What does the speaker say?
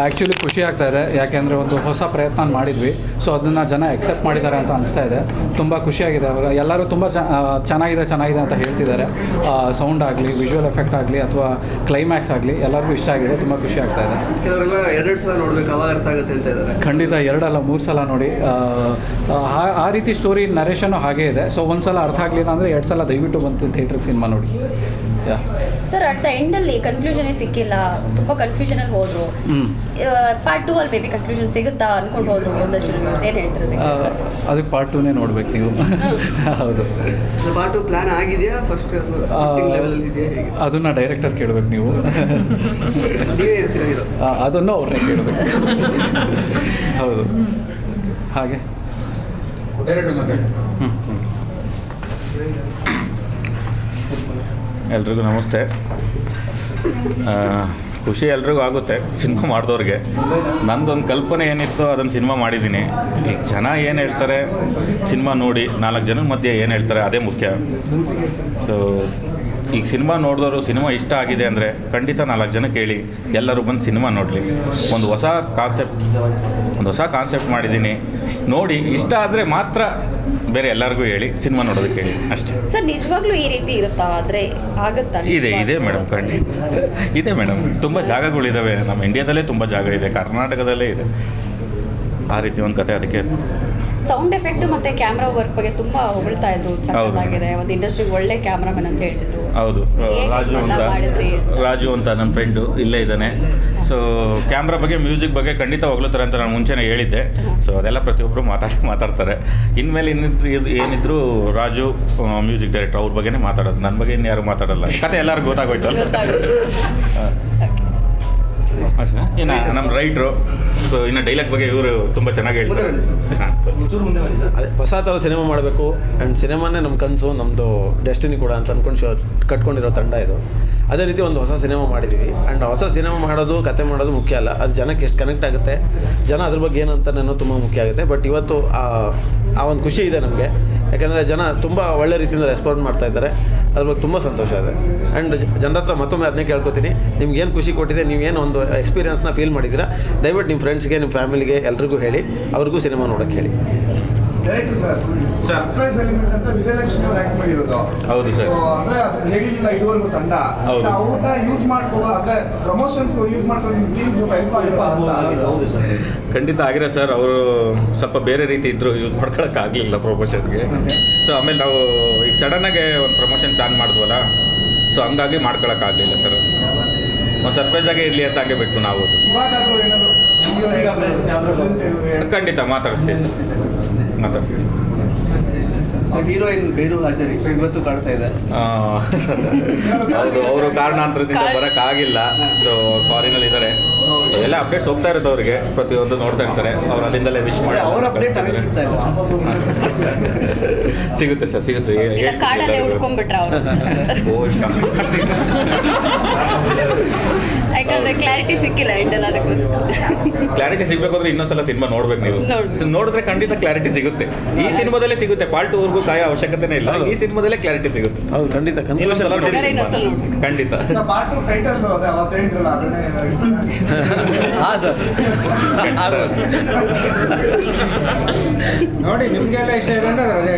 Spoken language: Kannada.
ಆ್ಯಕ್ಚುಲಿ ಖುಷಿ ಆಗ್ತಾ ಇದೆ. ಯಾಕೆಂದರೆ ಒಂದು ಹೊಸ ಪ್ರಯತ್ನ ಮಾಡಿದ್ವಿ. ಸೊ ಅದನ್ನು ಜನ ಎಕ್ಸೆಪ್ಟ್ ಮಾಡಿದ್ದಾರೆ ಅಂತ ಅನಿಸ್ತಾ ಇದೆ. ತುಂಬ ಖುಷಿಯಾಗಿದೆ ಅವಾಗ ಎಲ್ಲರೂ ತುಂಬ ಚೆನ್ನಾಗಿದೆ ಚೆನ್ನಾಗಿದೆ ಅಂತ ಹೇಳ್ತಿದ್ದಾರೆ. ಸೌಂಡ್ ಆಗಲಿ ವಿಜುವಲ್ ಎಫೆಕ್ಟ್ ಆಗಲಿ ಅಥವಾ ಕ್ಲೈಮ್ಯಾಕ್ಸ್ ಆಗಲಿ ಎಲ್ಲರಿಗೂ ಇಷ್ಟ ಆಗಿದೆ. ತುಂಬ ಖುಷಿ ಆಗ್ತಾ ಇದೆ. ಕೆಲವರೆಲ್ಲ ಎರಡೆರಡು ಸಲ ನೋಡ್ಬೇಕು. ಅವಾಗ ಅರ್ಥ ಆಗುತ್ತೆ ಅಂತ ಇದ್ದಾರೆ. ಖಂಡಿತ ಎರಡಲ್ಲ ಮೂರು ಸಲ ನೋಡಿ. ಆ, ರೀತಿ ಸ್ಟೋರಿ ನರೇಷನು ಹಾಗೇ ಇದೆ. ಸೊ ಒಂದು ಸಲ ಅರ್ಥ ಆಗಲಿಲ್ಲ ಅಂದರೆ ಎರಡು ಸಲ ದಯವಿಟ್ಟು ಬಂತು ಥಿಯೇಟ್ರಿಗೆ ಸಿನಿಮಾ ನೋಡಿ. ಸರ್ ಅಟ್ ದ ಎಂಡಲ್ಲಿ ಕನ್ಕ್ಲೂಷನ್ ಸಿಕ್ಕಿಲ್ಲ. ತುಂಬ ಕನ್ಫ್ಯೂಷನಲ್ಲಿ ಹೋದ್ರು. ಹ್ಞೂ ಪಾರ್ಟ್ ಟೂ ಅಲ್ಲಿ ಮೇಬಿ ಕನ್ಕ್ಲೂಷನ್ ಸಿಗುತ್ತಾ ಅನ್ಕೊಂಡು ಹೋದ್ರು ಒಂದಷ್ಟು ರಿವ್ಯೂಸ್ ಏನು ಹೇಳ್ತಿರೋದು ಅದಕ್ಕೆ? ಪಾರ್ಟ್ ಟೂನೇ ನೋಡ್ಬೇಕು ನೀವು. ಹೌದು. ಪಾರ್ಟ್ ಟೂ ಪ್ಲಾನ್ ಆಗಿದೆಯಾ? ಫಸ್ಟ್ ಲೆವೆಲ್ ಇದೆಯಾ ಹೇಗೆ? ಅದನ್ನು ಡೈರೆಕ್ಟರ್ ಕೇಳಬೇಕು ನೀವು. ಅದನ್ನು ಅವ್ರನ್ನೇ ಕೇಳಬೇಕು. ಹೌದು. ಹಾಗೆ. ಹ್ಞೂ ಎಲ್ರಿಗೂ ನಮಸ್ತೆ. ಖುಷಿ ಎಲ್ರಿಗೂ ಆಗುತ್ತೆ ಸಿನಿಮಾ ಮಾಡಿದವ್ರಿಗೆ. ನಂದೊಂದು ಕಲ್ಪನೆ ಏನಿತ್ತು ಅದನ್ನು ಸಿನಿಮಾ ಮಾಡಿದ್ದೀನಿ. ಈಗ ಜನ ಏನು ಹೇಳ್ತಾರೆ ಸಿನಿಮಾ ನೋಡಿ, ನಾಲ್ಕು ಜನದ ಮಧ್ಯೆ ಏನು ಹೇಳ್ತಾರೆ ಅದೇ ಮುಖ್ಯ. ಸೊ ಈಗ ಸಿನಿಮಾ ನೋಡಿದವರು ಸಿನಿಮಾ ಇಷ್ಟ ಆಗಿದೆ ಅಂದರೆ ಖಂಡಿತ ನಾಲ್ಕು ಜನ ಕೇಳಿ, ಎಲ್ಲರೂ ಬಂದು ಸಿನಿಮಾ ನೋಡಲಿ. ಒಂದು ಹೊಸ ಕಾನ್ಸೆಪ್ಟ್ ಒಂದು ಹೊಸ ಕಾನ್ಸೆಪ್ಟ್ ಮಾಡಿದ್ದೀನಿ. ನೋಡಿ, ಇಷ್ಟ ಆದರೆ ಮಾತ್ರ ಬೇರೆ ಎಲ್ಲರಿಗೂ ಹೇಳಿ ಸಿನಿಮಾ ನೋಡೋದಕ್ಕೆ ಹೇಳಿ ಅಷ್ಟೇ. ಸರ್ ನಿಜವಾಗ್ಲೂ ಈ ರೀತಿ ಇರುತ್ತಾ? ಆದರೆ ಆಗುತ್ತಾ? ಇದೆ ಇದೆ ಮೇಡಮ್ ಖಂಡಿತ. ಇದೆ ಮೇಡಮ್. ತುಂಬ ಜಾಗಗಳಿದ್ದಾವೆ ನಮ್ಮ ಇಂಡಿಯಾದಲ್ಲೇ ತುಂಬ ಜಾಗ ಇದೆ. ಕರ್ನಾಟಕದಲ್ಲೇ ಇದೆ. ಆ ರೀತಿ ಒಂದು ಕತೆ ಅದಕ್ಕೆ ಸೌಂಡ್ ಎಫೆಕ್ಟ್ ಮತ್ತೆ ಕ್ಯಾಮ್ರಾ ವರ್ಕ್ ಬಗ್ಗೆ ತುಂಬಾ ಹೊಗಳ್ತಾ ಇದ್ರು. ಚೆನ್ನಾಗಿದೆ ಒಂದು ಇಂಡಸ್ಟ್ರಿ ಒಳ್ಳೆ ಕ್ಯಾಮ್ರಾಮನ್ ಅಂತ ಹೇಳ್ತಿದ್ರು. ಹೌದು. ರಾಜು ಅಂತ. ರಾಜು ಅಂತ ನನ್ನ ಫ್ರೆಂಡು ಇಲ್ಲೇ ಇದ್ದಾನೆ. ಸೊ ಕ್ಯಾಮ್ರಾ ಬಗ್ಗೆ ಮ್ಯೂಸಿಕ್ ಬಗ್ಗೆ ಖಂಡಿತ ಹೋಗ್ಲತ್ತಾರೆ ಅಂತ ನಾನು ಮುಂಚೆನೇ ಹೇಳಿದ್ದೆ. ಸೊ ಅದೆಲ್ಲ ಪ್ರತಿಯೊಬ್ಬರು ಮಾತಾಡಿ ಮಾತಾಡ್ತಾರೆ. ಇನ್ಮೇಲೆ ಇನ್ನಿದ್ರು ಇದು ಏನಿದ್ರು ರಾಜು ಮ್ಯೂಸಿಕ್ ಡೈರೆಕ್ಟರ್ ಅವ್ರ ಬಗ್ಗೆನೇ ಮಾತಾಡೋದು. ನನ್ನ ಬಗ್ಗೆ ಇನ್ನು ಯಾರು ಮಾತಾಡಲ್ಲ ಕತೆ ಎಲ್ಲರಿಗೂ ಗೊತ್ತಾಗೋಯ್ತು. ಇನ್ನು ನಮ್ಮ ರೈಟ್ರು ಸೊ ಇನ್ನು ಡೈಲಾಗ್ ಬಗ್ಗೆ ಇವರು ತುಂಬ ಚೆನ್ನಾಗಿ ಹೇಳ್ತಾರೆ. ಅದೇ ಹೊಸ ಥರ ಸಿನಿಮಾ ಮಾಡಬೇಕು. ಆ್ಯಂಡ್ ಸಿನಿಮಾನೇ ನಮ್ಮ ಕನಸು ನಮ್ಮದು ಡೆಸ್ಟಿನಿ ಕೂಡ ಅಂತ ಅಂದ್ಕೊಂಡು ಶೋ ಕಟ್ಕೊಂಡಿರೋ ತಂಡ ಇದು. ಅದೇ ರೀತಿ ಒಂದು ಹೊಸ ಸಿನಿಮಾ ಮಾಡಿದ್ವಿ. ಆ್ಯಂಡ್ ಹೊಸ ಸಿನಿಮಾ ಮಾಡೋದು, ಕತೆ ಮಾಡೋದು ಮುಖ್ಯ ಅಲ್ಲ. ಅದು ಜನಕ್ಕೆ ಎಷ್ಟು ಕನೆಕ್ಟ್ ಆಗುತ್ತೆ, ಜನ ಅದ್ರ ಬಗ್ಗೆ ಏನಂತ ನಾನು ತುಂಬ ಮುಖ್ಯ ಆಗುತ್ತೆ. ಬಟ್ ಇವತ್ತು ಆ ಒಂದು ಖುಷಿ ಇದೆ ನಮಗೆ. ಯಾಕಂದರೆ ಜನ ತುಂಬ ಒಳ್ಳೆ ರೀತಿಯಿಂದ ರೆಸ್ಪಾಂಡ್ ಮಾಡ್ತಾ ಇದ್ದಾರೆ. ಅದ್ರ ಬಗ್ಗೆ ತುಂಬ ಸಂತೋಷ ಇದೆ. ಆ್ಯಂಡ್ ಜನರ ಹತ್ರ ಮತ್ತೊಮ್ಮೆ ಅದನ್ನೇ ಕೇಳ್ಕೊತೀನಿ. ನಿಮ್ಗೆ ಏನು ಖುಷಿ ಕೊಟ್ಟಿದೆ ನೀವೇನು ಒಂದು ಎಕ್ಸ್ಪೀರಿಯನ್ಸ್ನ ಫೀಲ್ ಮಾಡಿದ್ದೀರಾ, ದಯವಿಟ್ಟು ನಿಮ್ಮ ಫ್ರೆಂಡ್ಸ್ಗೆ ನಿಮ್ಮ ಫ್ಯಾಮಿಲಿಗೆ ಎಲ್ರಿಗೂ ಹೇಳಿ. ಅವ್ರಿಗೂ ಸಿನಿಮಾ ನೋಡೋಕ್ಕೆ ಹೇಳಿ. ಡೈರೆಕ್ಟರ್ ಸರ್ ಸರ್ಪ್ರೈಸ್ ಎಲಿಮೆಂಟ್ ಅಂತ ವಿಜಯಲಕ್ಷ್ಮಿ ಅವ್ರು ಆಕ್ಟ್ ಮಾಡಿರೋದು. ಹೌದು ಸರ್. ಅಂದ್ರೆ ಅದು ಹೇಳಿಲ್ಲ ಇದುವರೆಗೂ ತಂಡ. ಹೌದು. ಅವ್ರನ್ನ ಯೂಸ್ ಮಾಡ್ಕೋ ಅಂದ್ರೆ ಪ್ರಮೋಷನ್ಸ್ ಯೂಸ್ ಮಾಡ್ಕೊಂಡು ನಿಮ್ಮ ಟೀಮ್ ಹೆಲ್ಪ್ ಆಗಿರ್ಬೋದು ಹೌದು ಸರ್ ಖಂಡಿತ ಆಗಿರೋ ಸರ್ ಅವರು ಸ್ವಲ್ಪ ಬೇರೆ ರೀತಿ ಇದ್ರು ಯೂಸ್ ಮಾಡ್ಕೊಳಕ್ಕಾಗಲಿಲ್ಲ ಪ್ರಮೋಷನ್ಗೆ ಸೊ ಆಮೇಲೆ ನಾವು ಈಗ ಆಗಿ ಒಂದು ಪ್ರಮೋಷನ್ ಪ್ಲಾನ್ ಮಾಡಿದ್ವಲ್ಲ? ಸೊ ಹಂಗಾಗಿ ಮಾಡ್ಕೊಳಕ್ಕಾಗಲಿಲ್ಲ ಸರ್ ಒಂದು ಸರ್ಪ್ರೈಸ್ ಆಗಿ ಇರಲಿ ಅಂತ ಹಂಗೆ ಬಿಟ್ಟು ನಾವು. ಖಂಡಿತ ಮಾತಾಡಿಸ್ತೀವಿ ಸರ್ ಮಾತಾಡ್ತೀವಿ. ಹೀರೋಯಿನ್ ಬೇರು ಹಾಜರಿ ಇವತ್ತು ಕಾಣ್ತಾ ಇದೆ. ಆ, ಅವರು ಅವರು ಕಾರಣಾಂತರದಿಂದ ಬರೋಕ್ಕಾಗಿಲ್ಲ ಸೊ ಫಾರಿನಲ್ಲಿ ಇದ್ದಾರೆ ಇದಾರೆ. ಎಲ್ಲ ಅಪ್ಡೇಟ್ಸ್ ಹೋಗ್ತಾ ಇರುತ್ತೆ ಅವರಿಗೆ. ಪ್ರತಿಯೊಂದು ನೋಡ್ತಾ ಇರ್ತಾರೆ. ಅವ್ರು ಅಲ್ಲಿಂದಲೇ ವಿಶ್ ಮಾಡಿ ಅವ್ರ ಅಪ್ಡೇಟ್ ಸಿಗುತ್ತೆ ಸರ್ ಸಿಗುತ್ತೆ. ಓ ಇಷ್ಟ. ಕ್ಲಾರಿಟಿ ಸಿಕ್ಕಿಲ್ಲ ಎಂಡಲ್ಲಿ ಅದಕ್ಕೋಸ್ಕರ. ಕ್ಲಾರಿಟಿ ಸಿಗ್ಬೇಕಾದ್ರೆ ಇನ್ನೊಂದ್ಸಲ ಸಿನಿಮಾ ನೋಡ್ಬೇಕು ನೀವು. ನೋಡಿದ್ರೆ ಖಂಡಿತ ಕ್ಲಾರಿಟಿ ಸಿಗುತ್ತೆ. ಈ ಸಿನಿಮಾದಲ್ಲೇ ಸಿಗುತ್ತೆ. ಪಾರ್ಟ್ ಊರ್ಗೂ ಕಾಯೋ ಅವಶ್ಯಕತೆ ಇಲ್ಲ. ಈ ಸಿನಿಮಾದಲ್ಲೇ ಕ್ಲಾರಿಟಿ ಸಿಗುತ್ತೆ. ಹೌದು ಖಂಡಿತ. ಇನ್ನೊಂದ್ಸಲ ಕನ್ಕ್ಲೂಷನ್ ನೋಡಿ ಹಾಗಾದ್ರೆ ಇನ್ನೊಂದ್ಸಲ ಸಿನಿಮಾ. ನೋಡ್ಬೇಕು. ಖಂಡಿತ. ಹಾಂ ಸರ್. ನೋಡಿ ನಿಮ್ಗೆಲ್ಲ ಇಷ್ಟ ಇದೆ ಅಂದ್ರೆ ಅದೇ